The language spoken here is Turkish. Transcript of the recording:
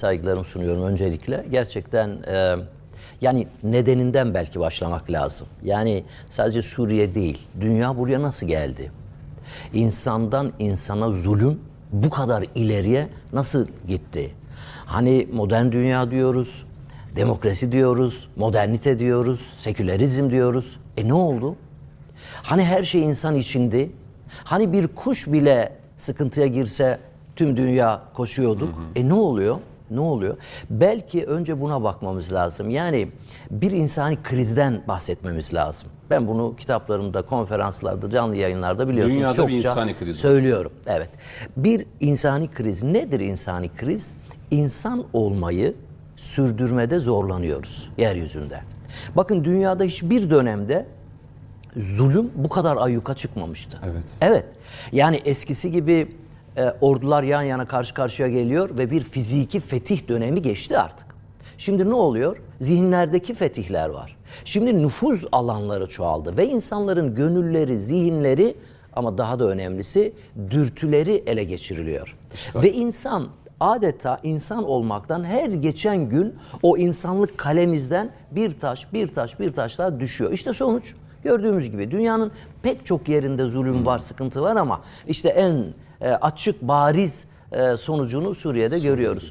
saygılarımı sunuyorum öncelikle. Gerçekten e, yani nedeninden belki başlamak lazım. Yani sadece Suriye değil, dünya buraya nasıl geldi? İnsandan insana zulüm bu kadar ileriye nasıl gitti? Hani modern dünya diyoruz, demokrasi diyoruz, modernite diyoruz, sekülerizm diyoruz. E ne oldu? Hani her şey insan içindi? Hani bir kuş bile sıkıntıya girse tüm dünya koşuyorduk. E ne oluyor? Ne oluyor? Belki önce buna bakmamız lazım. Yani bir insani krizden bahsetmemiz lazım. Ben bunu kitaplarımda, konferanslarda, canlı yayınlarda biliyorsunuz Dünyada çokça bir insani kriz var. söylüyorum. Evet. Bir insani kriz nedir insani kriz? İnsan olmayı sürdürmede zorlanıyoruz yeryüzünde. Bakın dünyada hiçbir dönemde zulüm bu kadar ayyuka çıkmamıştı. Evet. Evet. Yani eskisi gibi e, ordular yan yana karşı karşıya geliyor ve bir fiziki fetih dönemi geçti artık. Şimdi ne oluyor? Zihinlerdeki fetihler var. Şimdi nüfuz alanları çoğaldı ve insanların gönülleri, zihinleri ama daha da önemlisi dürtüleri ele geçiriliyor. Ve insan adeta insan olmaktan her geçen gün o insanlık kalemizden bir taş, bir taş, bir taş daha düşüyor. İşte sonuç Gördüğümüz gibi dünyanın pek çok yerinde zulüm var, sıkıntı var ama işte en açık, bariz e, sonucunu Suriye'de görüyoruz.